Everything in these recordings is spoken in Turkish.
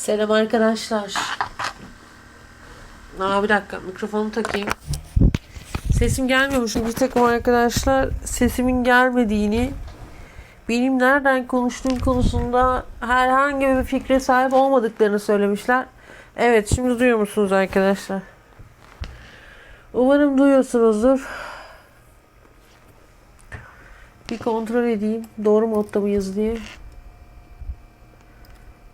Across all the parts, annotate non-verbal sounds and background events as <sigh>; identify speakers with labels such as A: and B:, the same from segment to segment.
A: Selam arkadaşlar. Aa, bir dakika mikrofonu takayım. Sesim gelmiyormuş. Bir takım arkadaşlar sesimin gelmediğini benim nereden konuştuğum konusunda herhangi bir fikre sahip olmadıklarını söylemişler. Evet şimdi duyuyor musunuz arkadaşlar? Umarım duyuyorsunuzdur. Bir kontrol edeyim. Doğru modda mıyız diye.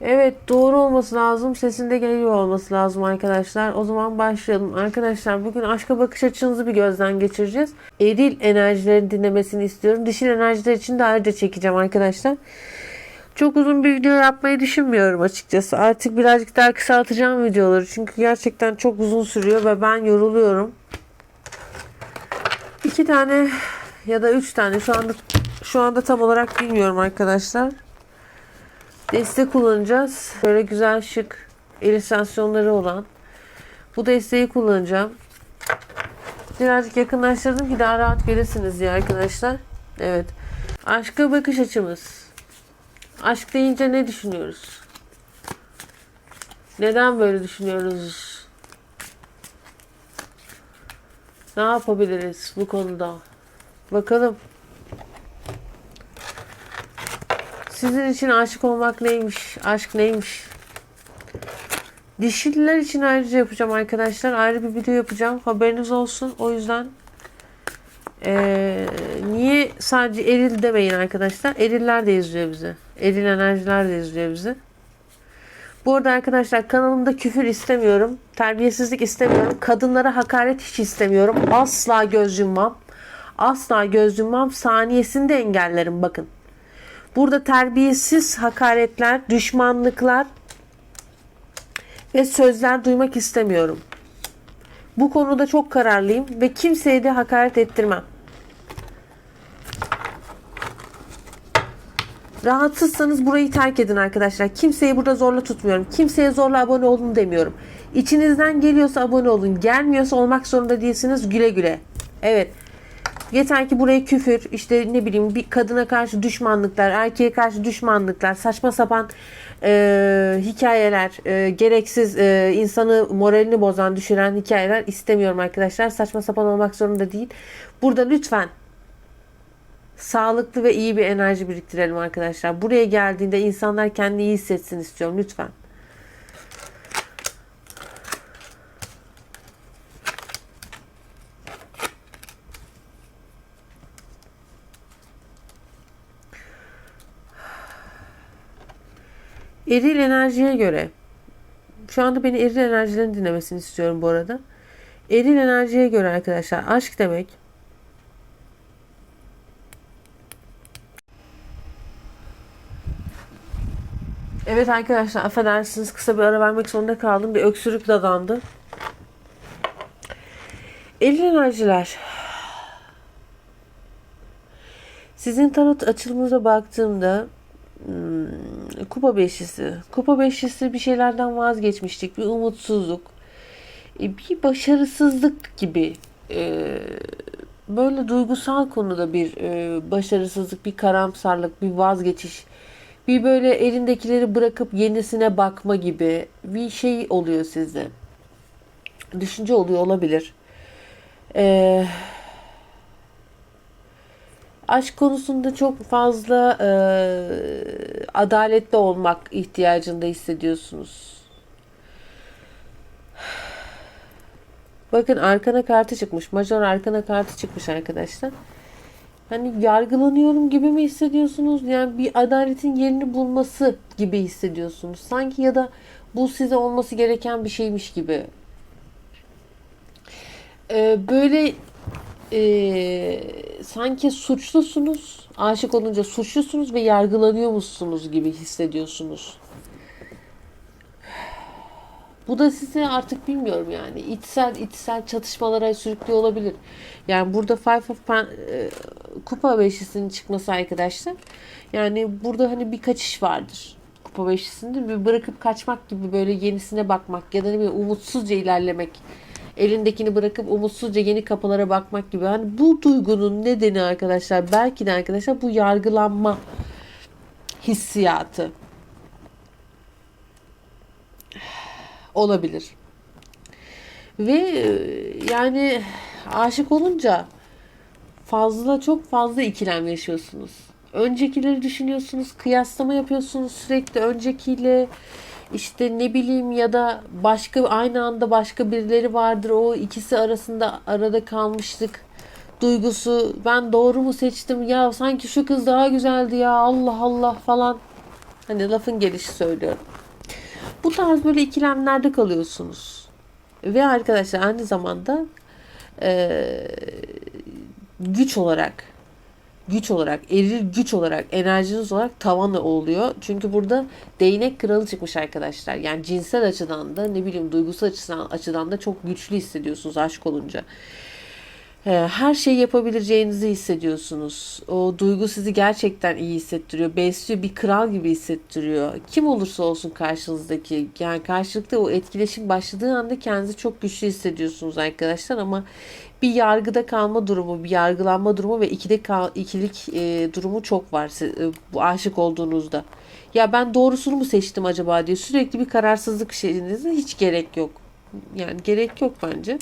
A: Evet doğru olması lazım. Sesinde geliyor olması lazım arkadaşlar. O zaman başlayalım. Arkadaşlar bugün aşka bakış açınızı bir gözden geçireceğiz. Eril enerjilerin dinlemesini istiyorum. Dişil enerjiler için de ayrıca çekeceğim arkadaşlar. Çok uzun bir video yapmayı düşünmüyorum açıkçası. Artık birazcık daha kısaltacağım videoları. Çünkü gerçekten çok uzun sürüyor ve ben yoruluyorum. İki tane ya da üç tane şu anda şu anda tam olarak bilmiyorum arkadaşlar. Destek kullanacağız. Böyle güzel şık illüstrasyonları olan. Bu desteği kullanacağım. Birazcık yakınlaştırdım ki daha rahat görürsünüz diye arkadaşlar. Evet. Aşka bakış açımız. Aşk deyince ne düşünüyoruz? Neden böyle düşünüyoruz? Ne yapabiliriz bu konuda? Bakalım. Sizin için aşık olmak neymiş? Aşk neymiş? Dişililer için ayrıca yapacağım arkadaşlar. Ayrı bir video yapacağım. Haberiniz olsun. O yüzden ee, niye sadece eril demeyin arkadaşlar. Eriller de izliyor bizi. Eril enerjiler de izliyor bizi. Bu arada arkadaşlar kanalımda küfür istemiyorum. Terbiyesizlik istemiyorum. Kadınlara hakaret hiç istemiyorum. Asla göz yummam. Asla göz yummam. Saniyesinde engellerim bakın. Burada terbiyesiz hakaretler, düşmanlıklar ve sözler duymak istemiyorum. Bu konuda çok kararlıyım ve kimseye de hakaret ettirmem. Rahatsızsanız burayı terk edin arkadaşlar. Kimseyi burada zorla tutmuyorum. Kimseye zorla abone olun demiyorum. İçinizden geliyorsa abone olun. Gelmiyorsa olmak zorunda değilsiniz. Güle güle. Evet. Yeter ki buraya küfür, işte ne bileyim bir kadına karşı düşmanlıklar, erkeğe karşı düşmanlıklar, saçma sapan e, hikayeler, e, gereksiz e, insanı moralini bozan, düşüren hikayeler istemiyorum arkadaşlar. Saçma sapan olmak zorunda değil. Burada lütfen sağlıklı ve iyi bir enerji biriktirelim arkadaşlar. Buraya geldiğinde insanlar kendini iyi hissetsin istiyorum lütfen. Eril enerjiye göre şu anda beni eril enerjilerin dinlemesini istiyorum bu arada. Eril enerjiye göre arkadaşlar aşk demek Evet arkadaşlar affedersiniz kısa bir ara vermek zorunda kaldım. Bir öksürük dadandı. Eril enerjiler. Sizin tarot açılımınıza baktığımda Hmm, kupa beşlisi. Kupa beşlisi bir şeylerden vazgeçmiştik. Bir umutsuzluk. E, bir başarısızlık gibi. E, böyle duygusal konuda bir e, başarısızlık, bir karamsarlık, bir vazgeçiş. Bir böyle elindekileri bırakıp yenisine bakma gibi bir şey oluyor sizde. Düşünce oluyor olabilir. Eee aşk konusunda çok fazla e, adaletli olmak ihtiyacında hissediyorsunuz. Bakın arkana kartı çıkmış. Major arkana kartı çıkmış arkadaşlar. Hani yargılanıyorum gibi mi hissediyorsunuz? Yani bir adaletin yerini bulması gibi hissediyorsunuz. Sanki ya da bu size olması gereken bir şeymiş gibi. Ee, böyle e, sanki suçlusunuz, aşık olunca suçlusunuz ve yargılanıyormuşsunuz gibi hissediyorsunuz. Bu da sizi artık bilmiyorum yani içsel içsel çatışmalara sürüklüyor olabilir. Yani burada Five of Pen, e, Kupa beşisinin çıkması arkadaşlar. Yani burada hani bir kaçış vardır. Kupa beşisinde bir bırakıp kaçmak gibi böyle yenisine bakmak ya da ne bileyim umutsuzca ilerlemek elindekini bırakıp umutsuzca yeni kapılara bakmak gibi. Hani bu duygunun nedeni arkadaşlar belki de arkadaşlar bu yargılanma hissiyatı. <sighs> olabilir. Ve e, yani aşık olunca fazla çok fazla ikilem yaşıyorsunuz. Öncekileri düşünüyorsunuz, kıyaslama yapıyorsunuz sürekli öncekiyle işte ne bileyim ya da başka aynı anda başka birileri vardır. O ikisi arasında arada kalmıştık duygusu. Ben doğru mu seçtim? Ya sanki şu kız daha güzeldi ya. Allah Allah falan. Hani lafın gelişi söylüyorum. Bu tarz böyle ikilemlerde kalıyorsunuz. Ve arkadaşlar aynı zamanda e, güç olarak güç olarak, eril güç olarak, enerjiniz olarak tavan oluyor. Çünkü burada değnek kralı çıkmış arkadaşlar. Yani cinsel açıdan da ne bileyim duygusal açıdan, açıdan da çok güçlü hissediyorsunuz aşk olunca. Ee, Her şeyi yapabileceğinizi hissediyorsunuz. O duygu sizi gerçekten iyi hissettiriyor. Besliyor, bir kral gibi hissettiriyor. Kim olursa olsun karşınızdaki. Yani karşılıklı o etkileşim başladığı anda kendinizi çok güçlü hissediyorsunuz arkadaşlar. Ama bir yargıda kalma durumu, bir yargılanma durumu ve ikide kal, ikilik e, durumu çok var e, bu aşık olduğunuzda. Ya ben doğrusunu mu seçtim acaba diye sürekli bir kararsızlık şeyinize hiç gerek yok. Yani gerek yok bence.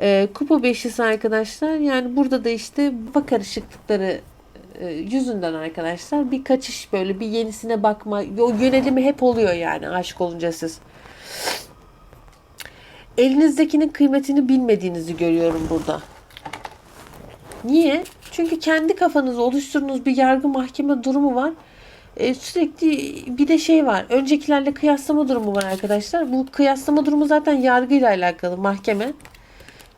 A: E, kupa beşlisi arkadaşlar yani burada da işte bak karışıklıkları e, yüzünden arkadaşlar bir kaçış böyle bir yenisine bakma o yönelimi hep oluyor yani aşık olunca siz. Elinizdekinin kıymetini bilmediğinizi görüyorum burada. Niye? Çünkü kendi kafanızda oluşturduğunuz bir yargı mahkeme durumu var. E, sürekli bir de şey var. Öncekilerle kıyaslama durumu var arkadaşlar. Bu kıyaslama durumu zaten yargıyla alakalı mahkeme.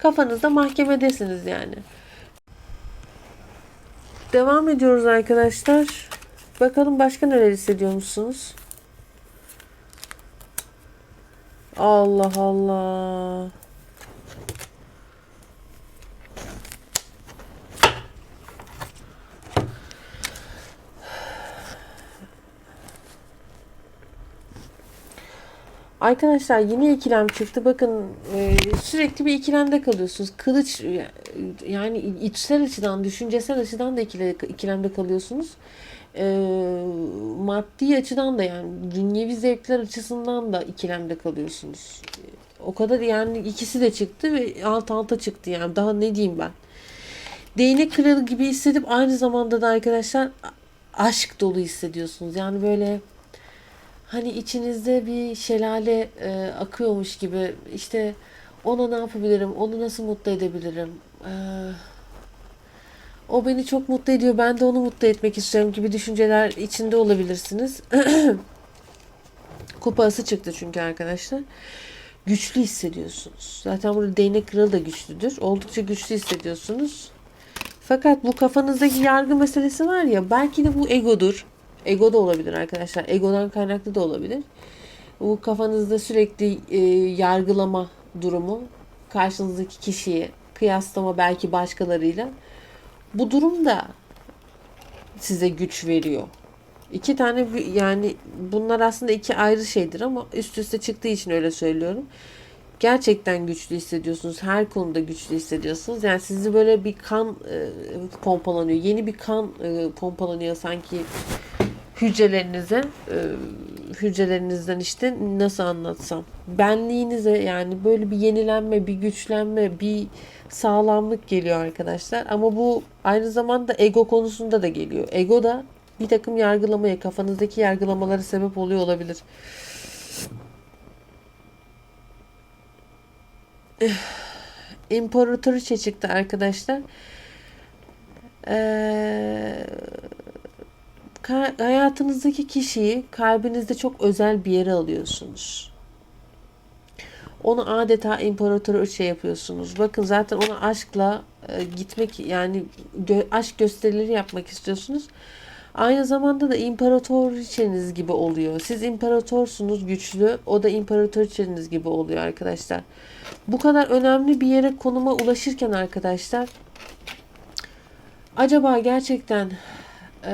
A: Kafanızda mahkemedesiniz yani. Devam ediyoruz arkadaşlar. Bakalım başka neler hissediyor musunuz? Allah Allah. Arkadaşlar yine ikilem çıktı. Bakın e, sürekli bir ikilemde kalıyorsunuz. Kılıç e, yani içsel açıdan, düşüncesel açıdan da ikile, ikilemde kalıyorsunuz. E, maddi açıdan da yani dünyevi zevkler açısından da ikilemde kalıyorsunuz. O kadar yani ikisi de çıktı ve alt alta çıktı yani. Daha ne diyeyim ben. Değnek kralı gibi hissedip aynı zamanda da arkadaşlar aşk dolu hissediyorsunuz. Yani böyle hani içinizde bir şelale e, akıyormuş gibi işte ona ne yapabilirim, onu nasıl mutlu edebilirim, e, o beni çok mutlu ediyor, ben de onu mutlu etmek istiyorum gibi düşünceler içinde olabilirsiniz. <clears throat> Kupası çıktı çünkü arkadaşlar. Güçlü hissediyorsunuz. Zaten burada değnek kralı da güçlüdür. Oldukça güçlü hissediyorsunuz. Fakat bu kafanızdaki yargı meselesi var ya belki de bu egodur. Ego da olabilir arkadaşlar. Egodan kaynaklı da olabilir. Bu kafanızda sürekli e, yargılama durumu karşınızdaki kişiyi kıyaslama belki başkalarıyla. Bu durum da size güç veriyor. İki tane yani bunlar aslında iki ayrı şeydir ama üst üste çıktığı için öyle söylüyorum. Gerçekten güçlü hissediyorsunuz. Her konuda güçlü hissediyorsunuz. Yani sizi böyle bir kan e, pompalanıyor. Yeni bir kan e, pompalanıyor sanki hücrelerinize e, hücrelerinizden işte nasıl anlatsam? Benliğinize yani böyle bir yenilenme bir güçlenme bir sağlamlık geliyor arkadaşlar. Ama bu aynı zamanda ego konusunda da geliyor. Ego da bir takım yargılamaya kafanızdaki yargılamaları sebep oluyor olabilir. İmparatoriçe çıktı arkadaşlar. Ka- hayatınızdaki kişiyi kalbinizde çok özel bir yere alıyorsunuz. Onu adeta imparatoriçe yapıyorsunuz. Bakın zaten ona aşkla e, gitmek yani gö- aşk gösterileri yapmak istiyorsunuz. Aynı zamanda da imparatoriçeniz gibi oluyor. Siz imparatorsunuz güçlü, o da imparatoriçeniz gibi oluyor arkadaşlar. Bu kadar önemli bir yere konuma ulaşırken arkadaşlar acaba gerçekten eee,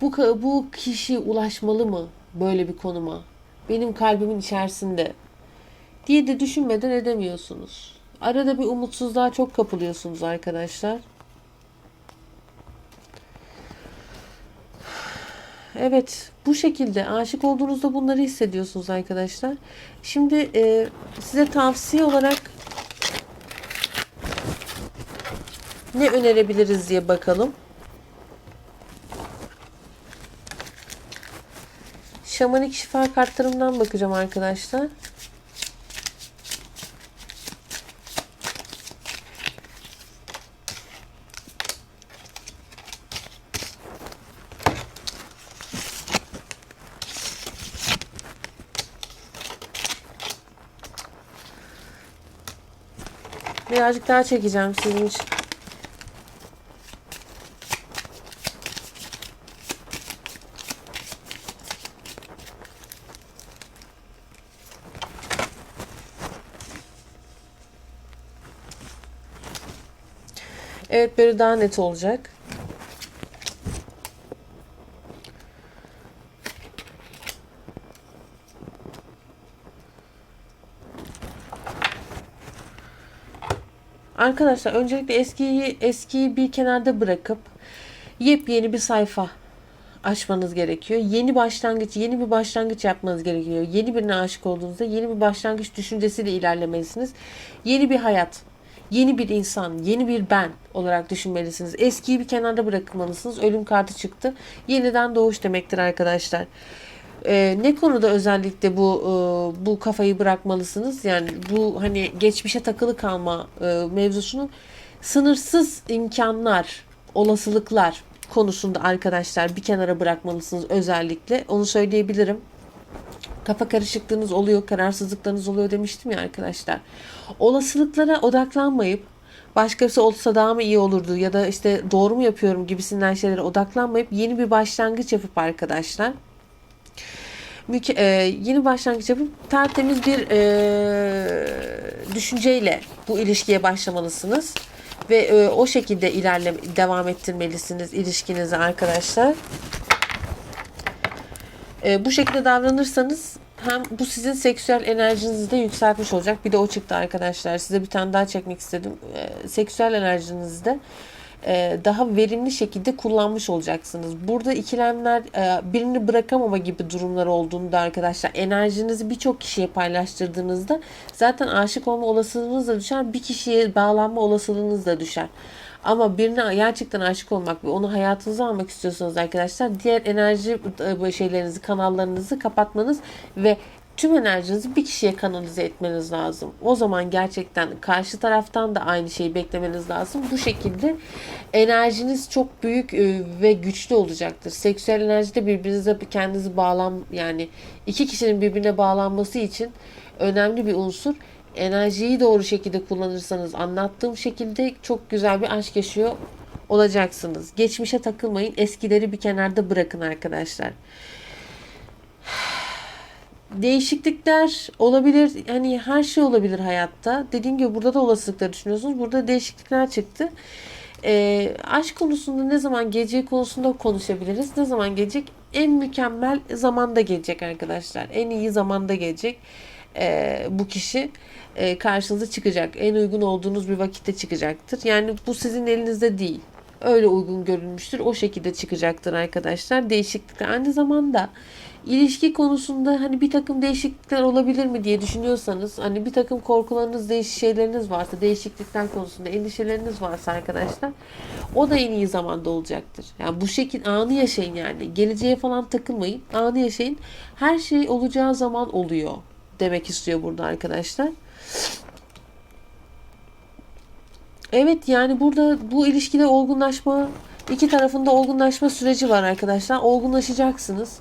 A: bu bu kişi ulaşmalı mı böyle bir konuma? Benim kalbimin içerisinde diye de düşünmeden edemiyorsunuz. Arada bir umutsuzluğa çok kapılıyorsunuz arkadaşlar. Evet bu şekilde aşık olduğunuzda bunları hissediyorsunuz arkadaşlar. Şimdi e, size tavsiye olarak ne önerebiliriz diye bakalım. Şamanik şifa kartlarımdan bakacağım arkadaşlar. Birazcık daha çekeceğim sizin için. Evet böyle daha net olacak. Arkadaşlar öncelikle eskiyi eskiyi bir kenarda bırakıp yepyeni bir sayfa açmanız gerekiyor. Yeni başlangıç, yeni bir başlangıç yapmanız gerekiyor. Yeni birine aşık olduğunuzda yeni bir başlangıç düşüncesiyle ilerlemelisiniz. Yeni bir hayat, yeni bir insan, yeni bir ben olarak düşünmelisiniz. Eskiyi bir kenarda bırakmalısınız. Ölüm kartı çıktı. Yeniden doğuş demektir arkadaşlar. Ee, ne konuda özellikle bu e, bu kafayı bırakmalısınız? Yani bu hani geçmişe takılı kalma e, mevzusunu sınırsız imkanlar, olasılıklar konusunda arkadaşlar bir kenara bırakmalısınız özellikle. Onu söyleyebilirim. Kafa karışıklığınız oluyor, kararsızlıklarınız oluyor demiştim ya arkadaşlar. Olasılıklara odaklanmayıp başkası olsa daha mı iyi olurdu ya da işte doğru mu yapıyorum gibisinden şeylere odaklanmayıp yeni bir başlangıç yapıp arkadaşlar müke- e, yeni başlangıç yapıp tertemiz bir e, düşünceyle bu ilişkiye başlamalısınız ve e, o şekilde ilerle devam ettirmelisiniz ilişkinizi arkadaşlar. E, bu şekilde davranırsanız hem bu sizin seksüel enerjinizi de yükseltmiş olacak. Bir de o çıktı arkadaşlar. Size bir tane daha çekmek istedim. E, seksüel enerjinizi de e, daha verimli şekilde kullanmış olacaksınız. Burada ikilemler e, birini bırakamama gibi durumlar olduğunda arkadaşlar enerjinizi birçok kişiye paylaştırdığınızda zaten aşık olma olasılığınız da düşer. Bir kişiye bağlanma olasılığınız da düşer. Ama birine gerçekten aşık olmak ve onu hayatınıza almak istiyorsanız arkadaşlar diğer enerji e, şeylerinizi, kanallarınızı kapatmanız ve tüm enerjinizi bir kişiye kanalize etmeniz lazım. O zaman gerçekten karşı taraftan da aynı şeyi beklemeniz lazım. Bu şekilde enerjiniz çok büyük e, ve güçlü olacaktır. Seksüel enerjide birbirinize kendinizi bağlan yani iki kişinin birbirine bağlanması için önemli bir unsur. Enerjiyi doğru şekilde kullanırsanız anlattığım şekilde çok güzel bir aşk yaşıyor olacaksınız. Geçmişe takılmayın. Eskileri bir kenarda bırakın arkadaşlar <sighs> değişiklikler olabilir. Hani her şey olabilir hayatta. Dediğim gibi burada da olasılıkları düşünüyorsunuz. Burada değişiklikler çıktı. E, aşk konusunda ne zaman geleceği konusunda konuşabiliriz. Ne zaman gelecek? En mükemmel zamanda gelecek arkadaşlar. En iyi zamanda gelecek e, bu kişi e, karşınıza çıkacak. En uygun olduğunuz bir vakitte çıkacaktır. Yani bu sizin elinizde değil. Öyle uygun görülmüştür. O şekilde çıkacaktır arkadaşlar. Değişiklikler. Aynı zamanda ilişki konusunda hani bir takım değişiklikler olabilir mi diye düşünüyorsanız hani bir takım korkularınız, değiş şeyleriniz varsa, değişiklikler konusunda endişeleriniz varsa arkadaşlar o da en iyi zamanda olacaktır. Yani bu şekil anı yaşayın yani. Geleceğe falan takılmayın. Anı yaşayın. Her şey olacağı zaman oluyor demek istiyor burada arkadaşlar. Evet yani burada bu ilişkide olgunlaşma iki tarafında olgunlaşma süreci var arkadaşlar. Olgunlaşacaksınız.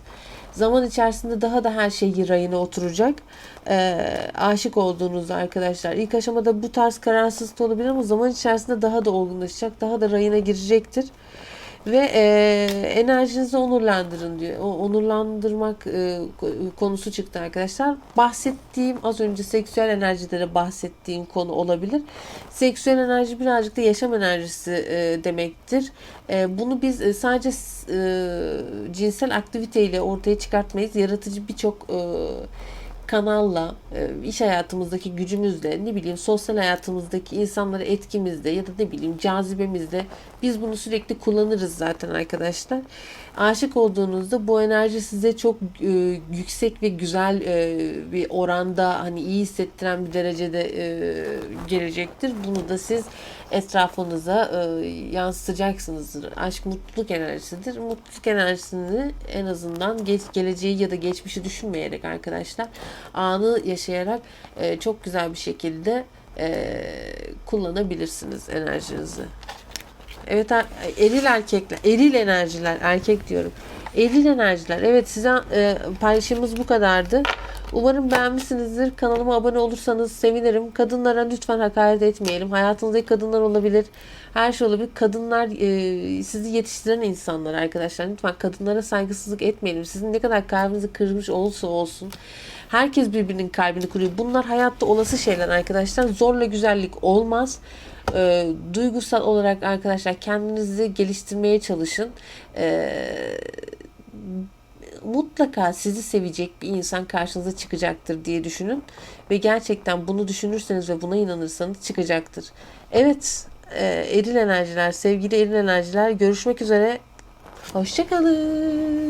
A: Zaman içerisinde daha da her şey rayına oturacak. E, aşık olduğunuzda arkadaşlar. ilk aşamada bu tarz kararsızlık olabilir ama zaman içerisinde daha da olgunlaşacak. Daha da rayına girecektir ve e, enerjinizi onurlandırın diyor. O onurlandırmak e, konusu çıktı arkadaşlar. Bahsettiğim az önce seksüel enerjilere bahsettiğim konu olabilir. Seksüel enerji birazcık da yaşam enerjisi e, demektir. E, bunu biz e, sadece e, cinsel aktiviteyle ortaya çıkartmayız. Yaratıcı birçok e, kanalla, e, iş hayatımızdaki gücümüzle, ne bileyim sosyal hayatımızdaki insanlara etkimizle ya da ne bileyim cazibemizle biz bunu sürekli kullanırız zaten arkadaşlar. Aşık olduğunuzda bu enerji size çok e, yüksek ve güzel e, bir oranda hani iyi hissettiren bir derecede e, gelecektir. Bunu da siz etrafınıza e, yansıtacaksınızdır. Aşk mutluluk enerjisidir. Mutluluk enerjisini en azından geç, geleceği ya da geçmişi düşünmeyerek arkadaşlar anı yaşayarak e, çok güzel bir şekilde e, kullanabilirsiniz enerjinizi. Evet er- eril erkekler, eril enerjiler, erkek diyorum. Eril enerjiler. Evet size e, paylaşımımız bu kadardı. Umarım beğenmişsinizdir. Kanalıma abone olursanız sevinirim. Kadınlara lütfen hakaret etmeyelim. Hayatınızdaki kadınlar olabilir. Her şey olabilir. Kadınlar e, sizi yetiştiren insanlar arkadaşlar. Lütfen kadınlara saygısızlık etmeyelim. Sizin ne kadar kalbinizi kırmış olursa olsun. Herkes birbirinin kalbini kırıyor. Bunlar hayatta olası şeyler arkadaşlar. Zorla güzellik olmaz e, duygusal olarak arkadaşlar kendinizi geliştirmeye çalışın. E, mutlaka sizi sevecek bir insan karşınıza çıkacaktır diye düşünün ve gerçekten bunu düşünürseniz ve buna inanırsanız çıkacaktır. Evet, e, eril enerjiler, sevgili eril enerjiler görüşmek üzere. Hoşçakalın.